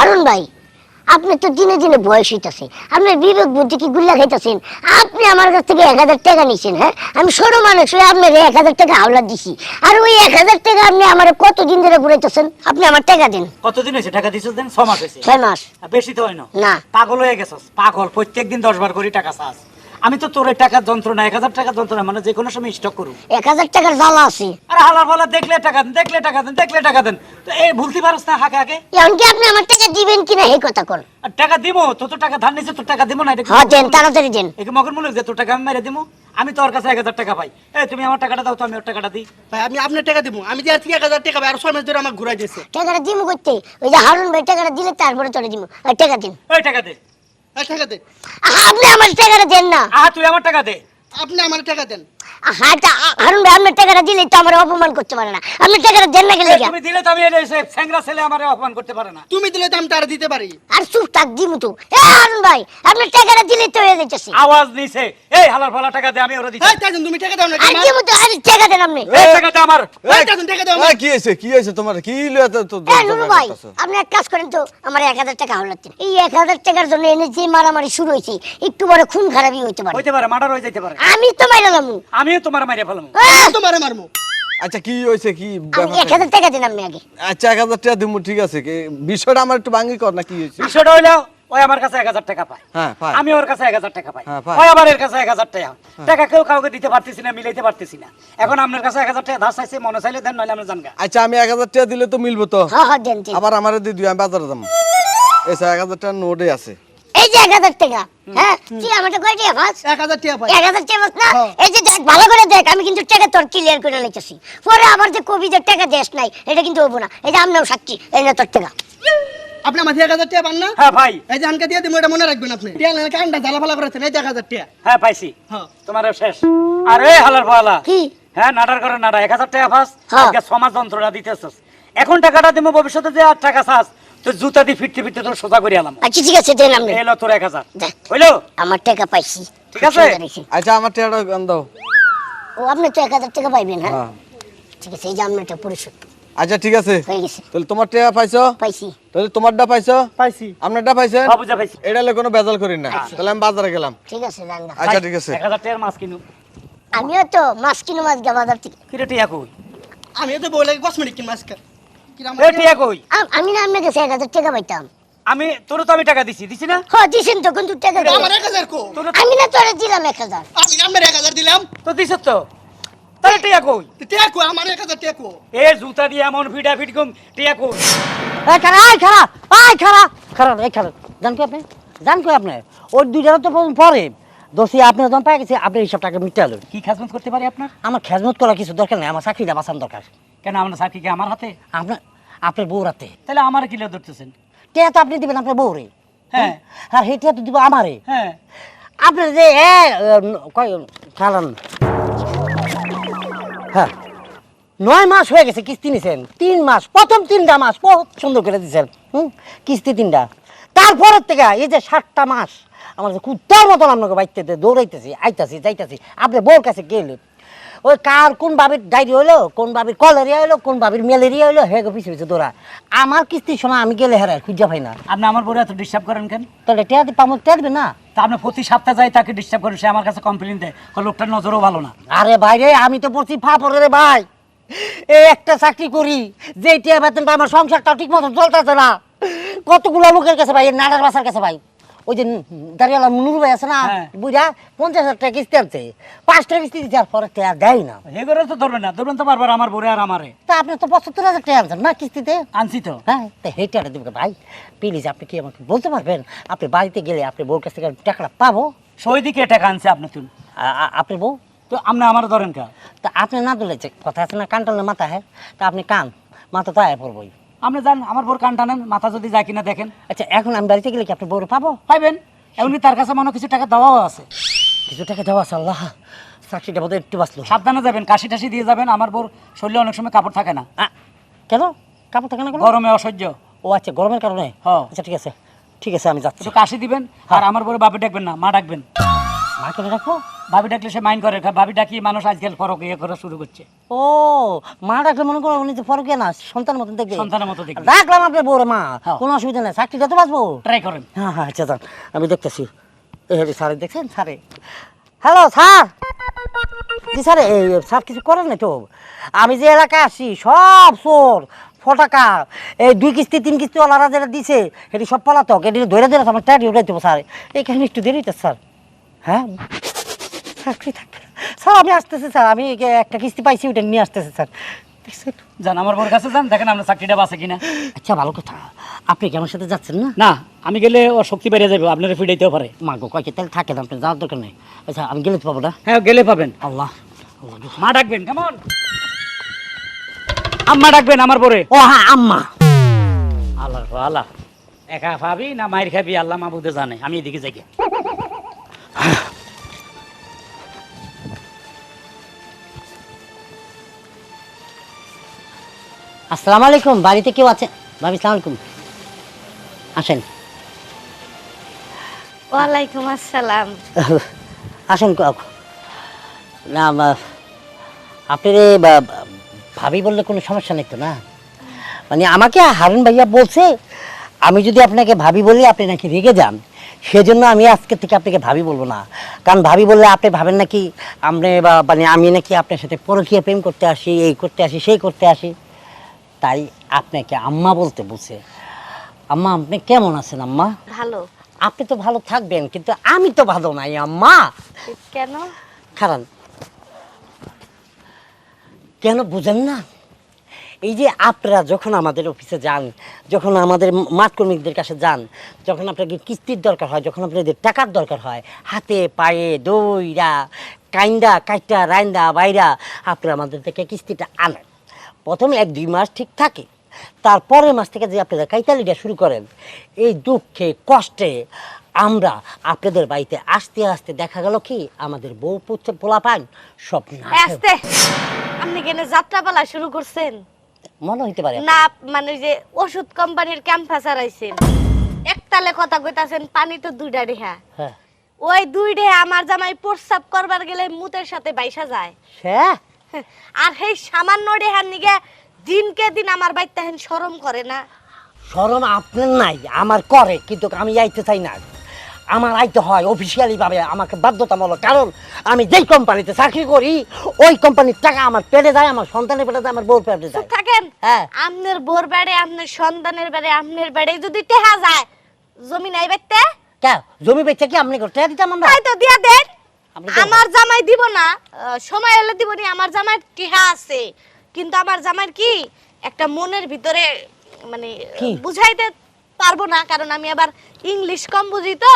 হারুন ভাই আপনি তো দিনে দিনে বয়স হইতাছে। আপনার বিবেক বুদ্ধি কি গুল্লা খাইতেছেন? আপনি আমার কাছ থেকে এক হাজার টাকা নিয়েছেন হ্যাঁ? আমি ছোট মানুষ হয়ে আপনার এক হাজার টাকা হাওলা দিছি। আর ওই এক হাজার টাকা আপনি আমার কতদিন ধরে ঘুরাইতেছেন? আপনি আমার টাকা দেন। কতদিন হয়েছে? টাকা দিছিস দেন? ছ মাস হয়েছে। ছয় মাস। বেশি তো হয় না। না। পাগল হয়ে গেছস। পাগল। প্রত্যেকদিন দশ বার করে টাকা চাস। আমি তো তোর টাকার যন্ত্রণা এক হাজার টাকার যন্ত্রণা মানে যে কোনো সময় স্টক করু এক হাজার টাকার জ্বালা আছে। আর হালার ফালা দেখলে টাকা দেন দেখলে টাকা দেন দেখলে টাকা দেন। তো এই ভুলতে পারস না হাকে হাকে? এমনকি আপনি আমার টাকা দিবেন কিনা এই কথা কর আর টাকা দিব তো তোর টাকা ধার নিছে তোর টাকা দিব না এটা হ্যাঁ দেন তাড়াতাড়ি দেন। মূল্য? এ কি মগের মূল্য যে তোর টাকা আমি মেরে দিব? আমি তোর কাছে এক হাজার টাকা পাই। এই তুমি আমার টাকাটা দাও তো আমি ওর টাকাটা দিই। ভাই আমি আপনার টাকা দিব। আমি যে আজকে এক হাজার টাকা পাই আর ছয় মাস ধরে আমাকে ঘুরাই দিয়েছে। টাকাটা দিমু করতে? ওই যে হারুন ভাই টাকাটা দিলে তারপরে চলে দিমু। আর টাকা দিন। ওই টাকা দে। টাকা দে। আপনি আমার টাকাটা দেন না। আহা তুই আমার টাকা দে। আপনি আমার টাকা দেন। আহা, হারুন ভাই আপনার টাকাটা দিলে তো আমার অপমান করতে পারে না। আপনি টাকাটা দেন না গেলে এই, তুমি দিলে তো আমি এই স্যাংরা ছেলে আমার অপমান করতে পারে না। তুমি দিলে তো আমি তারা দিতে পারি। আর চুপ থাক দিমু তো। এ হারুন ভাই আপনার টাকাটা দিলে তো হয়ে যাইতেছে। আওয়াজ নিছে। এই হালার ফালা টাকা দে আমি ওরা দিচ্ছি এই তাইজুন তুমি টাকা দাও না আর দিমু তো আরে টাকা দেন আপনি। এই টাকা দে আমার এই তাইজুন টাকা দাও এই, কি হয়েছে? কি হয়েছে তোমার? কি লইয়া তো- তো- নুরু ভাই আপনি এক কাজ করেন তো আমার এক হাজার টাকা হলো এই এক হাজার টাকার জন্য এনে যে মারামারি শুরু হয়েছে একটু বড় খুন খারাপই হইতে পারে। হইতে পারে মার্ডার হয়ে যেতে পারে। আমি তো মাইরালাম আমিও তোমার মাইরে ফেলাম। তোমারে মারমু। আচ্ছা কি হয়েছে কি আমি ব্যাপারটা? এক হাজার টাকা দিন আপনি আগে। আচ্ছা এক হাজার টাকা দিব ঠিক আছে। কি বিষয়টা আমার একটু ভাঙ্গি কর না কি হয়েছে বিষয়টা হইল ওই আমার কাছে এক হাজার টাকা পায়। হ্যাঁ, পায়। আমি ওর কাছে এক হাজার টাকা পাই। হ্যাঁ, পায়। ওই আমার এর কাছে এক হাজার টাকা। টাকা কেউ কাউকে দিতে পারতেছি না মিলাইতে পারতেছি না। এখন আপনার কাছে এক হাজার টাকা ধার চাইছে মনে চাইলে দেন নইলে আমরা জানগা। আচ্ছা আমি এক হাজার টাকা দিলে তো মিলবো তো? হ্যাঁ হ্যাঁ দেন। আবার আমার দিয়ে দিও আমি বাজারে যাব। এসে এক হাজার টাকা নোটে আছে। এই যে এক হাজার টাকা হ্যাঁ? তুই আমাকে কয় টাকা পাস এক হাজার টাকা পাই এক হাজার টাকা পাস না। এই যে দেখ ভালো করে দেখ আমি কিন্তু টাকা তোর ক্লিয়ার করে লাইতেছি পরে আবার যে কবি যে টাকা দেশ নাই এটা কিন্তু হব না। এই যে আমরাও সাক্ষী এই না তোর টাকা। আপনি আমার এক হাজার টাকা পান না? হ্যাঁ ভাই। এই যে আনকে দিয়ে দিব এটা মনে রাখবেন আপনি। টিয়া লাগে কান্ডা জ্বালা ফালা করেছেন এই যে এক হাজার টাকা। হ্যাঁ পাইছি। হ্যাঁ। তোমার শেষ। আর হালার ফালা কি? হ্যাঁ নাডার করে নাডা এক হাজার টাকা পাস। আজকে সমাজ যন্ত্রণা দিতেছস। এখন টাকাটা দিব ভবিষ্যতে যে আর টাকা চাস তো জুতা দিয়ে ফিরতে ফিরতে তোর সোজা করে আলাম আচ্ছা ঠিক আছে দেন আপনি। এলো তোর এক হাজার। হইল? আমার টাকা পাইছি। ঠিক আছে? আচ্ছা আমার টাকাটা গান দাও। ও আপনি তো এক হাজার টাকা পাইবেন হ্যাঁ? হ্যাঁ। ঠিক আছে এই যে আপনারটা পরিশোধ। আচ্ছা ঠিক আছে। তাহলে তোমার টাকা পাইছো? পাইছি। তাহলে তোমারটা পাইছো? পাইছি। আপনারটা পাইছেন বুঝা পাইছি। এটা কোনো বেজাল করি না। তাহলে আমি বাজারে গেলাম। ঠিক আছে যান। আচ্ছা ঠিক আছে। এক হাজার টাকার মাছ কিনু। আমিও তো মাছ কিনো মাছ গা বাজার থেকে। কিরে টিয়া কই আমি তো বলে কসমেটিক কিন মাস্কার এ টিয়া কই? আম- আমি না এক হাজার টাকা পাইতাম। আমি তোর তো আমি টাকা দিছি দিছি না? হ দিছেন তো কিন্তু টাকা দেন। আমার এক হাজার কো আমি না তোরে দিলাম এক হাজার। আমি আমার এক হাজার দিলাম। তো দিছ তো? তাহলে টিয়া কই? তো টাকা কো আমার এক হাজার টাকা কো এ জুতা দিয়ে এমন ফিটা ফিট কম টিয়া কই? এই খারা এই খারা এই খারা খারা এই খারা জান কি আপনি? জান কি আপনি? ওই দুইটা তো প্রথম পরে। দোষী আপনি যখন পাই গেছে আপনি এইসব টাকা মিটে আলো কি খাজমত করতে পারি আপনার? আমার খেজমত করার কিছু দরকার নেই আমার চাকরিটা বাঁচানো দরকার। কেন আপনার চাকরি কি আমার হাতে? আপনার আপনার বউ রাতে তাহলে আমার কিলো ধরতেছেন? টিয়া তো আপনি দিবেন আপনার বউরে। হ্যাঁ। আর সেই টিয়া তো দিব আমারে। হ্যাঁ। আপনার যে এ কয় হ্যাঁ। নয় মাস হয়ে গেছে কিস্তি নিছেন। তিন মাস প্রথম তিনটা মাস বহুত সুন্দর করে দিয়েছেন হুম? কিস্তি তিনটা। তারপরের থেকে এই যে সাতটা মাস আমার যে কুত্তার মতন আপনাকে বাইতে দৌড়াইতেছি আইতাছি যাইতাছি। আপনি বউর কাছে গেলে ওই কার কোন বাবির ডায়রি হইল কোন বাবির কলেরিয়া হইল কোন বাবির ম্যালেরিয়া হইল হে গো পিছু পিছু দৌড়া। আমার কিস্তির সময় আমি গেলে হেরায় খুঁজা পাই না। আপনি আমার বড় এত ডিস্টার্ব করেন কেন? তাহলে টিয়া দিয়ে পামো টিয়া দিবে না? তা আপনি প্রতি সপ্তাহে যাই তাকে ডিস্টার্ব করেন সে আমার কাছে কমপ্লেন দেয়। লোকটার নজরও ভালো না। আরে ভাই রে আমি তো পড়ছি ফাপড়ে রে ভাই। এই একটা চাকরি করি যে টিয়া বেতনটা আমার সংসারটা ঠিক মতো চলতেছে না। কতগুলো লোকের কাছে ভাই নাডার বাসার কাছে ভাই। ওই যে দাঁড়িয়ালা নুর ভাই আছে না হ্যাঁ। বুঝা পঞ্চাশ হাজার টাকা কিস্তি আনছে। পাঁচ টাকা কিস্তি দিচ্ছে আর পরে টাকা দেয় না। এগুলো তো ধরবেন না ধরবেন তো বারবার আমার বড়ে আর আমারে। তা আপনি তো পঁচাত্তর হাজার টাকা আনছেন না কিস্তিতে? আনছি তো। হ্যাঁ তা সেই টাকাটা দেবেন ভাই। প্লিজ আপনি কি আমাকে বলতে পারবেন? আপনি বাড়িতে গেলে আপনি বউর কাছ থেকে টাকাটা পাবো? সই দিকে টাকা আনছে আপনি তুল আপনি বউ? তো আপনি আমার ধরেন কা। তা আপনি না দিলে কথা আছে না কান টানলে মাথা হ্যাঁ? তা আপনি কান মাথা তো আয় পড়বই। আপনি যান আমার বোর কান টানেন মাথা যদি যায় কিনা দেখেন। আচ্ছা এখন আমি বাড়িতে গেলে কি আপনি বউরে পাবো? পাইবেন। এমনি তার কাছে মনে কিছু টাকা দেওয়াও আছে। কিছু টাকা দেওয়া আছে আল্লাহ। চাকরিটা বোধহয় একটু বাঁচলো। সাবধানে যাবেন কাশি টাশি দিয়ে যাবেন। আমার বোর শরীরে অনেক সময় কাপড় থাকে না। আ, কেন? কাপড় থাকে না কেন? গরমে অসহ্য। ও আচ্ছা গরমের কারণে? হ্যাঁ। আচ্ছা ঠিক আছে। ঠিক আছে আমি যাচ্ছি। একটু কাশি দিবেন আর আমার বড় বাপে ডাকবেন না মা ডাকবেন। মাকে রাখো ভাবি ডাকলে সে মাইন্ড করে ভাবি ডাকি মানুষ আজকাল ফরক ইয়ে করা শুরু করছে। ও মা ডাকলে মনে করো উনি তো ফরকে না সন্তান মতন দেখবে। সন্তানের মতো দেখবে। রাখলাম আপনার বউরে মা হ্যাঁ। কোনো অসুবিধা নেই চাকরিটা তো বাঁচবো। ট্রাই করেন। হ্যাঁ হ্যাঁ আচ্ছা যান আমি দেখতেছি। এই হেরি স্যার দেখছেন? স্যারে হ্যালো স্যার জি স্যার এই স্যার কিছু করেন না তো আমি যে এলাকায় আসি সব চোর ফটাকা এই দুই কিস্তি তিন কিস্তি ওলারা যেটা দিছে সেটি সব পলাতক এটি ধরে ধরে আমার টাইট উঠাই দেবো স্যার এইখানে একটু দেরি স্যার হ্যাঁ? চাকরি থাকবে না। স্যার আমি আসতেছি স্যার। আমি একটা কিস্তি পাইছি ওটা নিয়ে আসতেছি স্যার। দেখছেন? যান আমার বোর কাছে যান দেখেন আপনার চাকরিটা কিনা। আচ্ছা ভালো কথা। আপনি কি আমার সাথে যাচ্ছেন না? না আমি গেলে ও শক্তি বেড়ে যাবে আপনারা ফিরাইতেও পারে। মা গো কয়েক তাহলে থাকেন আপনি যাওয়ার দরকার নেই। আচ্ছা আমি গেলে তো পাবো না। হ্যাঁ গেলে পাবেন। আল্লাহ আল্লাহ গো। মা ডাকবেন কেমন আম্মা ডাকবেন আমার পরে ও হ্যাঁ আম্মা। আল্লাহ আল্লাহ। একা ভাবি না মায়ের খাবি আল্লাহ মাহবুদে জানে আমি এদিকে যাই। গে। আসসালামু আলাইকুম বাড়িতে কেউ আছে ভাবি সালাম আলাইকুম। আসেন। ওয়ালাইকুম আসসালাম। আসেন ক- না আপনি বা- ভাবি বললে কোনো সমস্যা নেই তো না? মানে আমাকে হারুন ভাইয়া বলছে আমি যদি আপনাকে ভাবি বলি আপনি নাকি রেগে যান। সেজন্য আমি আজকে থেকে আপনাকে ভাবি বলব না। কারণ ভাবি বললে আপনি ভাবেন নাকি আপনি মানে আমি নাকি আপনার সাথে পরকীয়া প্রেম করতে আসি এই করতে আসি সেই করতে আসি। তাই আপনাকে আম্মা বলতে বলছে আম্মা আপনি কেমন আছেন আম্মা? ভালো। আপনি তো ভালো থাকবেন কিন্তু আমি তো ভালো নাই আম্মা। কেন? কারণ কেন বুঝেন না? এই যে আপনারা যখন আমাদের অফিসে যান যখন আমাদের মাঠ কর্মীদের কাছে যান যখন আপনাকে কিস্তির দরকার হয় যখন আপনাদের টাকার দরকার হয় হাতে পায়ে দইরা কাইন্দা কাইটা রাইন্দা বাইরা আপনারা আমাদের থেকে কিস্তিটা আনেন। প্রথমে এক দুই মাস ঠিক থাকে তারপরের মাস থেকে যে আপনারা কাইতালিটা শুরু করেন এই দুঃখে কষ্টে আমরা আপনাদের বাড়িতে আসতে আসতে দেখা গেল কি আমাদের বউ পুত্র পোলা পান সব না আস্তে! আপনি কেন যাত্রাপালা শুরু করছেন? মনে হইতে পারে। না মানে যে ওষুধ কোম্পানির ক্যাম্পাস আইছেন একতালে কথা কইতাছেন পানি তো দুইটা রেহা হ্যাঁ। ওই দুই রে আমার জামাই প্রস্রাব করবার গেলে মুতের সাথে বাইসা যায়। হ্যাঁ আর সেই সামান্য রেহার নিগে দিনকে দিন আমার বাইতে হেন শরম করে না। শরম আপনার নাই আমার করে কিন্তু আমি আইতে চাই না। আমার আইতে হয় অফিসিয়ালি ভাবে আমাকে বাধ্যতামূলক কারণ আমি যেই কোম্পানিতে চাকরি করি ওই কোম্পানির টাকা আমার পেটে যায় আমার সন্তানের পেটে যায় আমার বউর পেটে যায়। থাকেন হ্যাঁ। আপনার বোর বাড়ি আপনার সন্তানের বাড়ি আপনার বাড়ি যদি টেহা যায় জমি নাই বাইতে কে? জমি বেচে কি আপনি করতে দিতাম আমরা? তো দিয়া দেন। আমার জামাই দিব না সময় হলে দিব নি আমার জামাই টিহা আছে। কিন্তু আমার জামাইয়ের কি একটা মনের ভিতরে মানে বুঝাইতে পারব না কারণ আমি আবার ইংলিশ কম বুঝি তো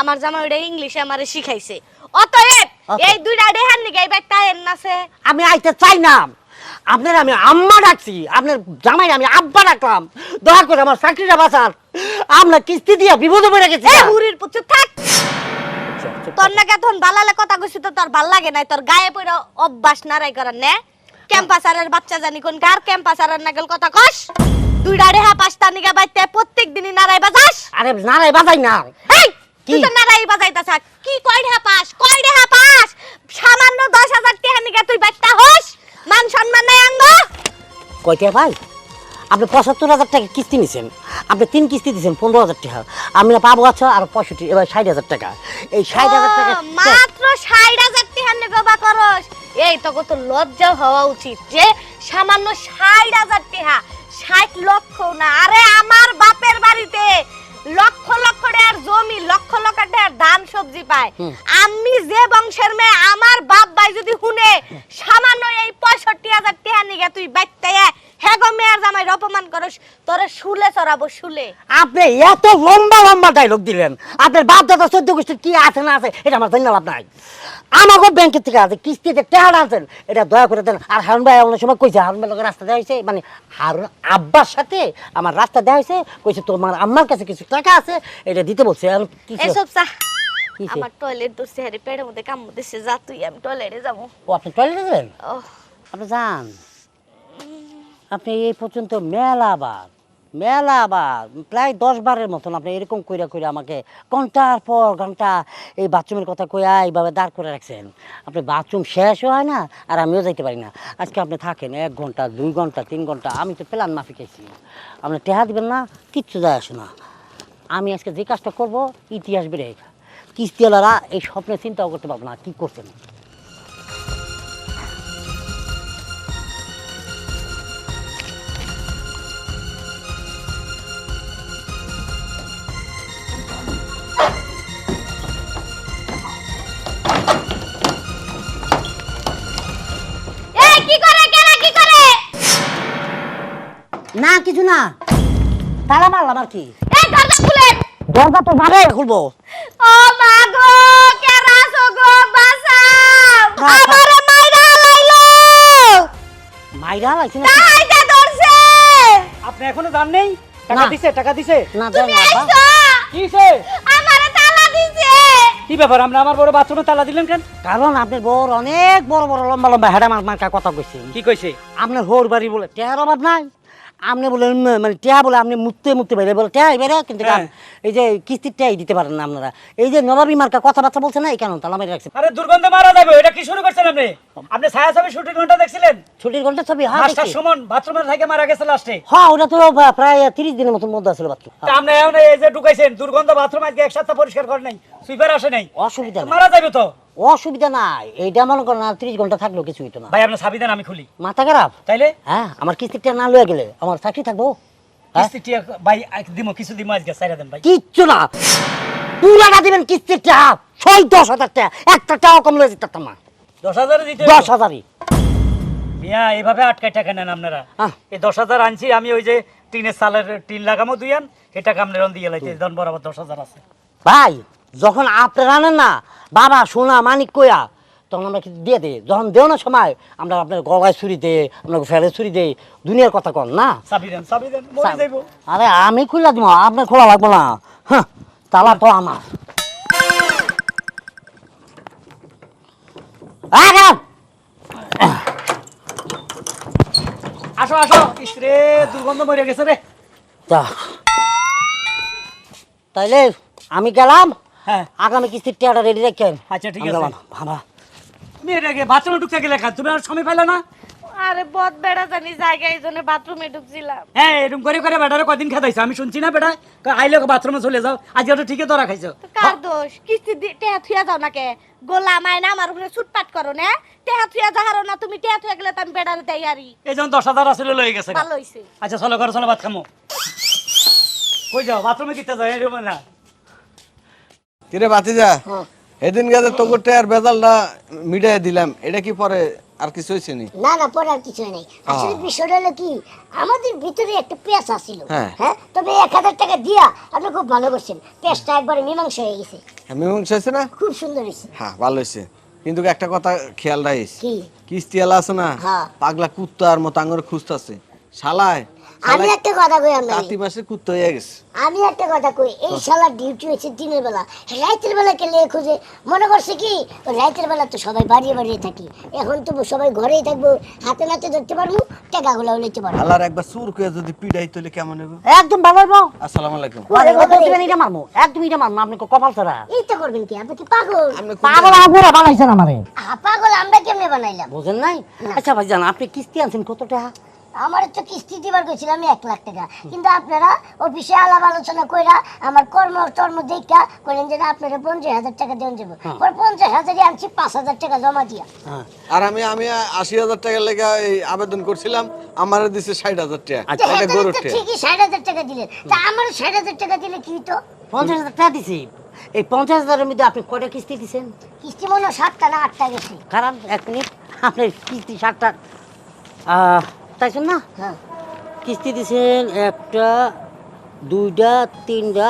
আমার জামাই ওটা ইংলিশে আমারে শিখাইছে। অতএব এই দুইটা রেহান নিগে এবার টাইম নাছে। আমি আইতে চাই না। আপনার আমি আম্মা ডাকছি আপনার জামাই আমি আব্বা ডাকলাম। দয়া করে আমার চাকরিটা বাঁচান। আমরা কিস্তি দিয়ে বিপদে পড়ে গেছি হুরির পুত্র থাক। তোর নাকি এখন বালালে কথা কইছি তো তোর ভালো লাগে নাই তোর গায়ে পড়ে অভ্যাস নারাই করার নে। ক্যাম্পাসারের বাচ্চা জানি কোন কার ক্যাম্পাসারের নাগল কথা কস। দুইটা হা পাঁচটা নিগা বাইতে প্রত্যেক দিনই নারাই বাজাস। আরে নারাই বাজাই না। এই তুই কি? তো নারাই বাজাইতাছ কি কয় রেহা পাস কয় রেহা পাস? সামান্য দশ হাজার টাকা নিগা তুই বাইতে হস। মান সম্মান নাই আঙ্গ। কয়টা ভাই? আপনি পঁচাত্তর হাজার টাকা কিস্তি নিছেন আপনি তিন কিস্তি দিয়েছেন পনেরো হাজার টাকা। আমি পাবো আচ্ছা আর পঁয়ষট্টি এবার ষাট হাজার টাকা। এই ষাট হাজার টাকা মাত্র ষাট হাজার টাকা নেবে বা করস এই তো কত লজ্জা হওয়া উচিত যে সামান্য ষাট হাজার টাকা ষাট লক্ষ না। আরে আমার বাপের বাড়িতে লক্ষ লক্ষ টাকার জমি লক্ষ লক্ষ টাকার ধান সবজি পায়। আমি যে বংশের মেয়ে আমার বাপ ভাই যদি শুনে সামান্য এই পঁয়ষট্টি হাজার টাকা নিগে তুই বাইতে মেয়ের জামাই অপমান করস তোরে শুলে চড়াবো শুলে। আপনি এত লম্বা লম্বা ডায়লগ দিলেন। আপনার বাপ দাদা চোদ্দ গোষ্ঠীর কি আছে না আছে এটা আমার লাভ নাই। আমাকে ব্যাংকের থেকে আছে কিস্তিতে টাকা আনছেন এটা দয়া করে দেন। আর হারুন ভাই অনেক সময় কইছে হারুন ভাই রাস্তা দেওয়া হয়েছে মানে হারুন আব্বার সাথে আমার রাস্তা দেওয়া হয়েছে কইছে তোমার আম্মার কাছে কিছু টাকা আছে এটা দিতে বলছে আর কি এসব চা আমার টয়লেট দোষে হারি পেটের মধ্যে কাম দিচ্ছে যা তুই আমি টয়লেটে যাব। ও আপনি টয়লেটে যাবেন? ও আপনি যান। আপনি এই পর্যন্ত মেলা বার মেলা বা প্রায় দশ বারের মতন আপনি এরকম কইরা কইরা আমাকে ঘণ্টার পর ঘণ্টা এই বাথরুমের কথা কইয়া এইভাবে দাঁড় করে রাখছেন। আপনি বাথরুম শেষ হয় না আর আমিও যাইতে পারি না। আজকে আপনি থাকেন এক ঘণ্টা দুই ঘণ্টা তিন ঘণ্টা আমি তো প্ল্যান মাফিক আছি। আপনি টেহা দিবেন না কিচ্ছু যায় আসে না। আমি আজকে যে কাজটা করব ইতিহাস বেড়ে কিস্তিওয়ালারা এই স্বপ্নে চিন্তাও করতে পারব না কি করছেন? না কিছু না। তালা মারলাম আর কি। দরজা খুলেন দরজা তো খুলবো? ও মা গো কেরা সো গো বাঁচাও। আমারে মাইরা লাইলো। মাইরা লাগছে না? তাইতে ধরছে। আপনি এখনও জান নেই? টাকা দিছে টাকা দিছে? না দেন। আইছো কিছে আমারে তালা দিছে। কি ব্যাপার আমরা আমার বড় বাথরুমে তালা দিলেন কেন? কারণ আপনার বড় অনেক বড় বড় লম্বা লম্বা হেডা মার কথা কইছে। কি কইছে? আপনার হোর বাড়ি বলে টেহার অভাব নাই। আপনি বলে মানে টেহা বলে আপনি মুততে মুততে বেড়ে বলে টেহা বেড়ে কিন্তু হ্যাঁ। এই যে কিস্তির টেহাই দিতে পারেন না আপনারা। এই যে নবাবী মার্কা কথাবার্তা বলছে না এই কেন? তালা মেরে রাখছে আরে দুর্গন্ধে মারা যাবে এটা কি শুরু করছেন আপনি? আপনি ছায়া ছবি শুটিং ঘণ্টা দেখছিলেন? ছুটির ঘণ্টা ছবি হ্যাঁ মাস্টার সুমন বাথরুমে থেকে মারা গেছে লাস্টে। হ্যাঁ ওটা তো প্রায় তিরিশ দিনের মতো মধ্যে আসলে বাথরুম তা আপনি এই যে ঢুকাইছেন দুর্গন্ধ বাথরুম আজকে এক সপ্তাহ পরিষ্কার করে নাই সুইপার আসে নাই। অসুবিধা মারা যাবে তো? অসুবিধা নাই। এইটা মনে করেন আর তিরিশ ঘণ্টা থাকলেও কিছু হইতো না। ভাই আপনি চাবি দেন আমি খুলি। মাথা খারাপ? তাইলে? হ্যাঁ আমার কিস্তিটা না লয়ে গেলে আমার চাকরি থাকব। হ্যাঁ? কিস্তি টিয়া ভাই দিমো কিছু দিমো আজকে সাইরা দেন ভাই। কিচ্ছু না। পুরাটা দিবেন কিস্তির টাকা। ছয় দশ হাজার টাকা। একটা টাকা কম লয়ে যেতে না। দশ হাজার দিতে দশ হাজারই। মিয়া এইভাবে আটকাই টাকা নেন আপনারা। এই দশ হাজার আনছি আমি ওই যে টিনের সালের টিন লাগামো দুই আন এই টাকা আপনার দিয়ে লাইতে ধন বরাবর দশ হাজার আছে। ভাই যখন আপনারা আনেন না বাবা সোনা মানিক কইয়া তখন আমরা কিছু দিয়ে দিই। যখন দেও না সময় আমরা আপনার গলায় ছুরি দেই আপনাকে ফেলে ছুরি দেই। দুনিয়ার কথা কন না? আরে আমি খুললা দিব আপনার খোলা লাগবো না। হ্যাঁ তালা তো আমার। আসো আসো। ইসরে দুর্গন্ধ মরে গেছে রে। তা তাইলে আমি গেলাম। হ্যাঁ। আগামী কিস্তির টাকাটা রেডি রাখেন আচ্ছা, ঠিক আছে। তুমি এটাকে বাথরুমে ঢুকতে গেলে খা তুমি আর সময় পাইলে না? আরে বদ বেড়া জানি জায়গায় এই জন্য বাথরুমে ঢুকছিলাম। হ্যাঁ এরকম করে করে বেটারে কদিন খাতাইছো আমি শুনছি না বেটা আইলে বাথরুমে চলে যাও। আজকে তো ঠিকই ধরা খাইছো। কার দোষ? কিস্তি দি- টেহা থুয়া যাও নাকে? গোলা মায়না আমার উপরে ছুটপাট করো না? টেহা থুয়া যাহারো না তুমি টেহা থুয়া গেলে তো আমি বেড়ারে দেই আরি। এই যখন দশ হাজার আসলে লয়ে গেছে ভালো হইছে। আচ্ছা চলো ঘরে চলো ভাত খামো। কই যাও? বাথরুমে কিতে যাও না। কিরে বাতিজা এদিন গেছে তোকে আর বেজালটা মিটাই দিলাম। এটা কি পরে আর কিছু হয়েছে নি না না পরে আর কিছু নেই। আসলে বিষয়টা হলো কি আমাদের ভিতরে একটা পেঁচ আছিল। হ্যাঁ। হ্যাঁ? তবে এক হাজার টাকা দিয়া আপনি খুব ভালো করছেন। পেঁচটা একবারে মীমাংসা হয়ে গেছে। হ্যাঁ মীমাংসা হয়েছে না? খুব সুন্দর হয়েছে। হ্যাঁ ভালো হয়েছে। কিন্তু একটা কথা খেয়াল রাখিস। কি? কিস্তি এলা আছে না? হ্যাঁ। পাগলা কুত্তার মতো আঙুরে খুঁজতেছে। শালায় আমি একটা কথা কই আপনাকে? কাতি মাসে কুত্তা হয়ে গেছে। আমি একটা কথা কই এই শালার ডিউটি হয়েছে দিনের বেলা। রাতের বেলা কেলে খুঁজে? মনে করছে কি রাতের বেলা তো সবাই বাড়িয়ে বাড়িয়ে থাকি। এখন তো সবাই ঘরেই থাকব হাতে নাতে ধরতে পারব টাকাগুলো নিতে পারব। আল্লাহর একবার সুর করে যদি পিড়াই তোলে কেমন হবে? একদম ভালো হইব। আসসালামু আলাইকুম। আরে কথা দিবেন এটা মারমু? একদম এটা মারমু আপনি কপাল ছাড়া। এই তো করবেন কি আপনি কি পাগল? পাগল আপনারা বানাইছেন আমারে। আ, পাগল আমরা কেমনে বানাইলাম? বুঝেন নাই? আচ্ছা ভাই জান আপনি কিস্তি আনছেন কত টাকা? আমার তো কিস্তি দিবার গেছিলাম এক লাখ টাকা। কিন্তু আপনারা অফিসে আলাপ আলোচনা কইরা আমার কর্ম টর্ম দেখা কইলেন যে আপনারা পঞ্চাশ হাজার টাকা দেন যাব। পরে পঞ্চাশ হাজারই আনছি পাঁচ হাজার টাকা জমা দিয়া। হ্যাঁ। আর আমি আমি আশি হাজার টাকার লেগে এই আবেদন করছিলাম আমার দিছে ষাট হাজার টাকা। আচ্ছা, এটা গরুর ঠিকই ষাট হাজার টাকা দিলেন। তা আমার ষাট হাজার টাকা দিলে কি তো পঞ্চাশ হাজার টাকা দিছি। এই পঞ্চাশ হাজারের মধ্যে আপনি কয়টা কিস্তি দিচ্ছেন কিস্তি মনে হয় সাতটা না আটটা গেছে। কারণ এক মিনিট আপনার কিস্তি ষাটটা তাইছেন না? হ্যাঁ। কিস্তি দিছেন একটা দুইটা তিনটা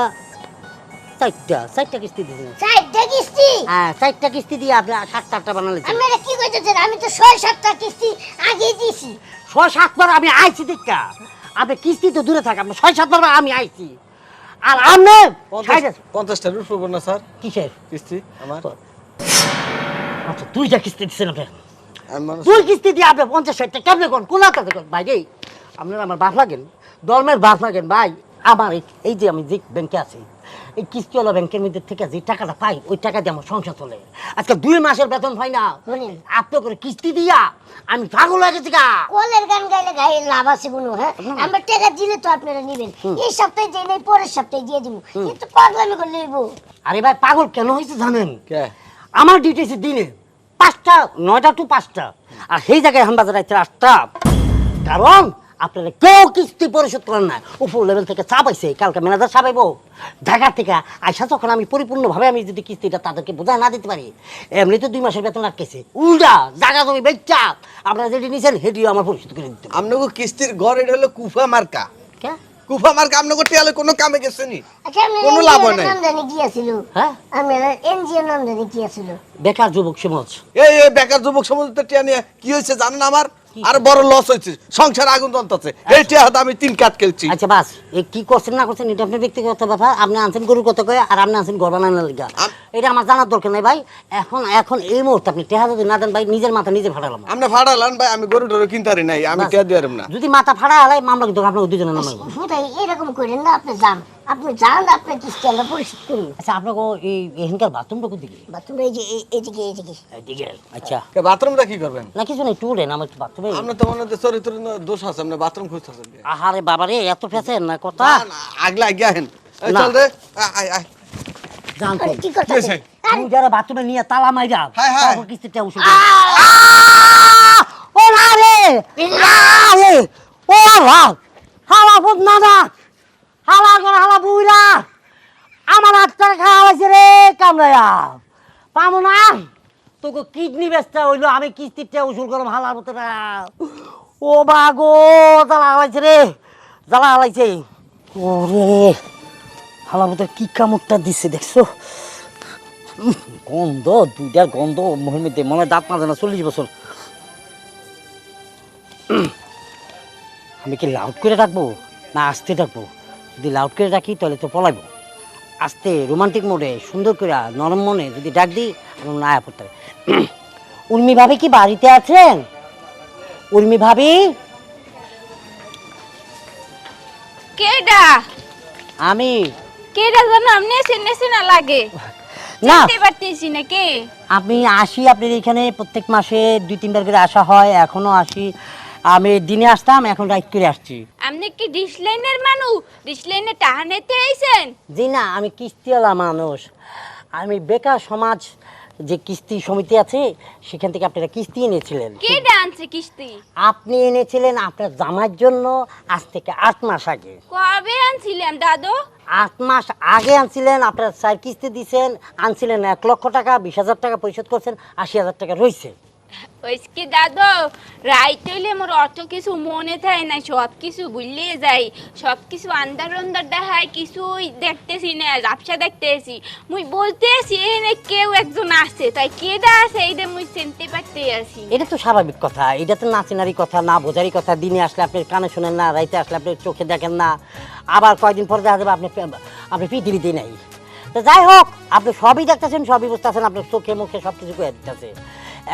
চারটা। চারটা কিস্তি দিছেন। চারটা কিস্তি? হ্যাঁ চারটা কিস্তি দিয়ে আপনি সাতটা আটটা বানালেছেন আপনারা কি কইতেছেন? আমি তো ছয় সাতটা কিস্তি আগেই দিয়েছি। ছয় সাতবার আমি আইছি দেখা আপনি কিস্তি তো দূরে থাকে আপনি ছয় সাতবার আমি আইছি। আর আপনি পঞ্চাশটা রুট পড়ব না স্যার? কিসের? কিস্তি আমার। আচ্ছা দুইটা কিস্তি দিচ্ছেন আপনি দুই কিস্তি দিয়ে আপনি পঞ্চাশ ষাট টাকা কেমনে কোন কোন হাতে কোন ভাই রে আপনারা আমার বাপ লাগেন দলমের বাস লাগেন ভাই। আমার এই- এই যে আমি যে ব্যাংকে আছি এই কিস্তিওয়ালা ব্যাংকের মধ্যে থেকে যে টাকাটা পাই ওই টাকা দিয়ে আমার সংসার চলে। আজকে দুই মাসের বেতন পাই না। বলেন। আপনি করে কিস্তি দিয়া আমি পাগল হয়ে গেছি গা। কলের গান গাইলে গায়ে লাভ আছে কোনো হ্যাঁ? আমরা টাকা দিলে তো আপনারা নেবেন। এই সপ্তাহে দিয়ে নেই পরের সপ্তাহে দিয়ে দিব। কিন্তু পাগলামি করে নেব। আরে ভাই পাগল কেন হয়েছে জানেন? কে? আমার ডিউটি আছে দিনে। পাঁচটা, নয়টা টু পাঁচটা। আর সেই জায়গায় হাম বাজার আছে আটটা। কারণ আপনারা কেউ কিস্তি পরিশোধ করেন না। উপর লেভেল থেকে চাপ আইছে কালকে ম্যানেজার চাপাইব ঢাকা থেকে আইসা তখন আমি পরিপূর্ণভাবে আমি যদি কিস্তিটা তাদেরকে বোঝায় না দিতে পারি এমনি তো দুই মাসের বেতন আটকেছে। উল্টা জায়গা জমি বেচা আপনারা যেটি নিয়েছেন সেটিও আমার পরিশোধ করে দিতে আপনাকে কিস্তির ঘর, এটা হলো কুফা মার্কা। কে? কাম আপনাকে টিয়ালে কোনো কামে গেছে নি কোনো লাভ NGO নাই। নাম জানি কি আছিল? হ্যাঁ? আপনার এনজিও নাম জানি কি আছিল? বেকার যুবক সমাজ। এই এই বেকার যুবক সমাজ তো টিয়া নিয়ে কি হয়েছে জানেন আমার? আর বড় লস হয়েছে। সংসার আগুন জ্বলতেছে। এই টিয়া হাতে আমি তিন কাঠ খেলছি। আচ্ছা বাস। এই কি করছেন না করছেন এটা আপনার ব্যক্তিগত ব্যাপার। আপনি আনছেন গরুর কথা কয়ে আর আপনি আনছেন ঘর বানানোর লিগা। এটা আমার জানার দরকার নাই ভাই। এখন এখন এই মুহূর্তে আপনি টেহা যদি না দেন ভাই নিজের মাথা নিজে ফাটালাম। আপনি ফাড়ালান ভাই আমি গরু টরু কিনতে পারি নাই আমি টিয়া দিয়ে না। যদি মাথা ফাটা হালাই মামলা কিন্তু আপনার দুজনের নামে হবে। হুদাই এরকম করেন না আপনি যান। আপনি যান আপনার কিস্তি আমরা পরিশোধ করুন। আচ্ছা আপনাকে এই এখানকার বাথরুমটা দিকে? বাথরুম এই যে এই- এইদিকে এইদিকে এদিকে আচ্ছা। বাথরুমটা কি করবেন? না কিছু নেই টুলেন আমার একটু বাথরুমে আপনার তো মনে হচ্ছে চরিত্র দোষ আছে আপনি বাথরুম খুঁজতেছেন আহারে বাবারে এত ফেসেন না কথা। না, না, আগলে আগে আহেন। চল রে আয়, আয় জান কি কথা তুমি যারা বাথরুমে নিয়ে তালা মাইরা। তারপর কিস্তিটা উসুল ও রে! রে ও হালা হালা বুদ না না। হালা করে হালা বুইরা। আমার হাতটা খাওয়া হয়েছে রে কামড়ায়া পামো না, তোকে কিডনি বেচতে হইল, আমি কিস্তিটা উসুল করলাম হালার মতো ও বাগো জ্বালা হালাইছে রে, জ্বালা হালাইছে ওরে, হালার মতো কি কামড়টা দিচ্ছে দেখছ? গন্ধ, দুইটা গন্ধ মধ্যে মনে দাঁত না, চল্লিশ বছর। আমি কি লাউড করে ডাকবো? না, আস্তে ডাকবো। যদি লাউড করে ডাকি তাহলে তো পলাইবো। আস্তে রোমান্টিক মোডে সুন্দর করে নরম মনে যদি ডাক দিই আমার না আয়া পড়তে হবে। উর্মি ভাবি কি বাড়িতে আছেন? উর্মি ভাবি? কেডা? আমি? কেডা জানো আমনে সিনে সিনা লাগে। না। চিনতে পারতেছি না কে। আমি আসি আপনার এখানে প্রত্যেক মাসে দুই তিনবার করে আসা হয় এখনও আসি। আমি দিনে আসতাম এখন রাইট করে আসছি। আপনি কি ডিসলাইনের মানু? ডিসলাইনে টাহানেতে আইছেন? জি না আমি কিস্তিওয়ালা মানুষ। আমি বেকার সমাজ যে কিস্তি সমিতি আছে সেখান থেকে আপনারা কিস্তি এনেছিলেন। কেডা আনছে কিস্তি? আপনি এনেছিলেন আপনার জামার জন্য আজ থেকে আট মাস আগে। কবে আনছিলেন দাদু? আট মাস আগে আনছিলেন আপনার স্যার কিস্তি দিয়েছেন আনছিলেন এক লক্ষ টাকা বিশ হাজার টাকা পরিশোধ করছেন আশি হাজার টাকা রয়েছে ওই কি দাদু হইলে মোর অত কিছু মনে থাকে না সব কিছু ভুলে যাই। সব কিছু আন্দার আন্দার দেখায়, কিছুই দেখতেছি না দেখতেছি। মুই কেউ একজন আছে, তাই আছে মুই চিনতে পারতে আছি। এটা তো স্বাভাবিক কথা, এটা তো নাচিনারি কথা, না বোঝারি কথা, দিনে আসলে আপনি কানে শোনেন না, রাইতে আসলে আপনি চোখে দেখেন না। আবার কয়দিন পরে দেখা যাবে আপনি আপনি পৃথিবীতে নেই। তো যাই হোক, আপনি সবই দেখতেছেন, সবই বুঝতেছেন আপনার চোখে মুখে সব কিছু করে দিতেছে।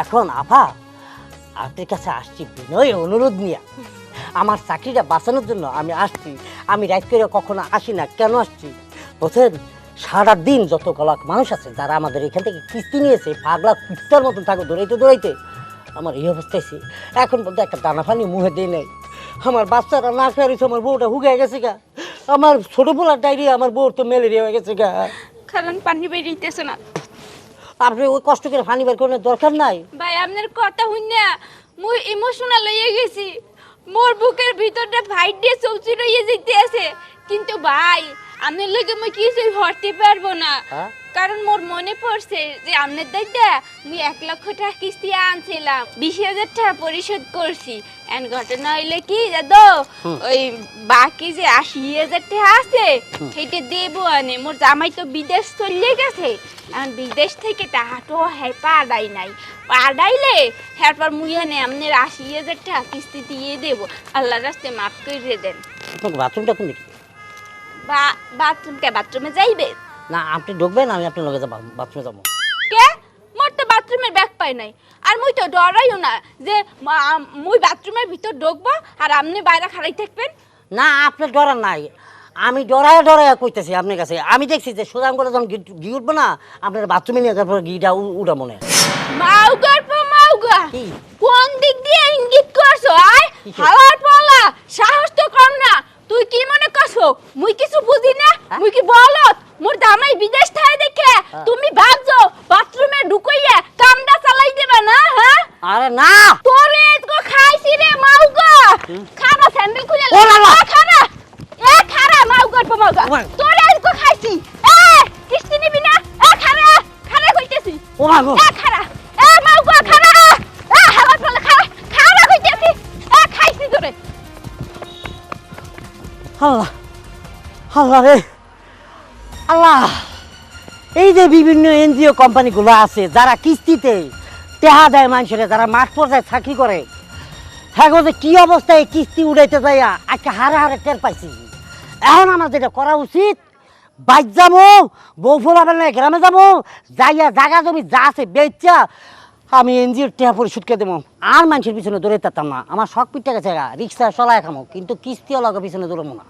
এখন আফা আপনার কাছে আসছি বিনয় অনুরোধ নিয়ে। আমার চাকরিটা বাঁচানোর জন্য আমি আসছি। আমি রাইট করে কখনো আসি না, কেন আসছি? বুঝছেন সারা দিন যত কলাক মানুষ আছে, যারা আমাদের এখান থেকে কিস্তি নিয়েছে, পাগলা কুত্তার মতন থাকে দৌড়াইতে দৌড়াইতে, আমার এই অবস্থায়। এখন বলতে একটা দানা পানি মুহে দিয়ে নেই। আমার বাচ্চারা না খেয়ে আমার বউটা হুগে গেছে গা। আমার ছোট পোলার ডায়রিয়া, আমার বউর তো ম্যালেরিয়া হয়ে গেছে গা। কারণ পানি বেরিয়েতেছে না। আপনি ওই কষ্ট করে পানি বের করার দরকার নাই। ভাই, আপনার কথা শুনে মুই ইমোশনাল হয়ে গেছি। মোর বুকের ভিতরটা ফাইট দিয়ে চলছি রয়ে যেতে আছে। কিন্তু ভাই আপনার লগে মুই কিছুই হরতে পারব না। হ্যাঁ? কারণ মোর মনে পড়ছে যে আপনার দায়িত্বে মুই এক লক্ষ টাকা কিস্তি আনছিলাম বিশ হাজার টাকা পরিশোধ করছি। এন ঘটনা হইলে কি দাদু ওই বাকি যে আশি হাজার টাকা আছে সেটা দেবো আনে। মোর জামাই তো বিদেশ চলে গেছে। এখন বিদেশ থেকে টাকাটো হ্যাঁ পাড়াই নাই। পাড়াইলে হ্যাঁ পর মুই আনে আপনার আশি হাজার টাকা কিস্তি দিয়ে দেবো। আল্লাহ রাস্তে মাফ করে দেন। বাথরুমটা কোন দিকে বা বাথরুমকে বাথরুমে যাইবে? না আপনি ঢুকবেন আমি আপনার লগে যাব বাথরুমে যাব। কে? মোর তো বাথরুমের ব্যাগ পাই নাই। আর মুই তো ডরাইও না যে মুই বাথরুমের ভিতর ঢুকবো আর আপনি বাইরে খাড়াই থাকবেন। না আপনি ডরার নাই। আমি ডরায় ডরায় কইতেছি আপনার কাছে। আমি দেখছি যে সোজাম করে যখন ঘি- ঘি উঠবো না আপনার বাথরুমে নিয়ে তারপর ঘিটা উ- উঠা মনে। মাউগার পর মাউগা কি? কোন দিক দিয়ে ইঙ্গিত করছ আয়? হাওয়ার পালা সাহস তো কম না। তুই কি মনে করছ? মুই কিছু বুঝি না? মুই কি বলত মোর দামাই বিদেশ থাকে দেখে। তুমি ভাবছ বাথরুমে ঢুকাইয়া কামটা চালাই দেবা না হ্যাঁ? আরে না! তোরে তো খাইছি রে মাউগা। খানা স্যান্ডেল খুলে ও বাবা! খানা এ খারা মাউগা ওমা। তোরে তো খাইছি। এ কিস্তি নিবি না? এ খারা খারা কইতেছি। ও এনজিও কোম্পানিগুলো আছে, যারা কিস্তিতে টেহা দেয় মানুষের, যারা মাঠ পর্যায়ে চাকরি করে। হ্যাঁ যে কি অবস্থায় কিস্তি উড়াইতে যাইয়া আজকে হারে হারে টের পাইছি। এখন আমার যেটা করা উচিত বাইক যাব, বউ ফোলাবেন গ্রামে যাব, যাইয়া জায়গা জমি যা আছে বেচা, আমি এনজিওর টেহা পরিশোধ করে দেবো। আর মানুষের পিছনে দৌড়ে তাতাম না। আমার শখ পিঠটা গেছে রিক্সা চলায় খামো, কিন্তু কিস্তিও লগে পিছনে দৌড়াবো না।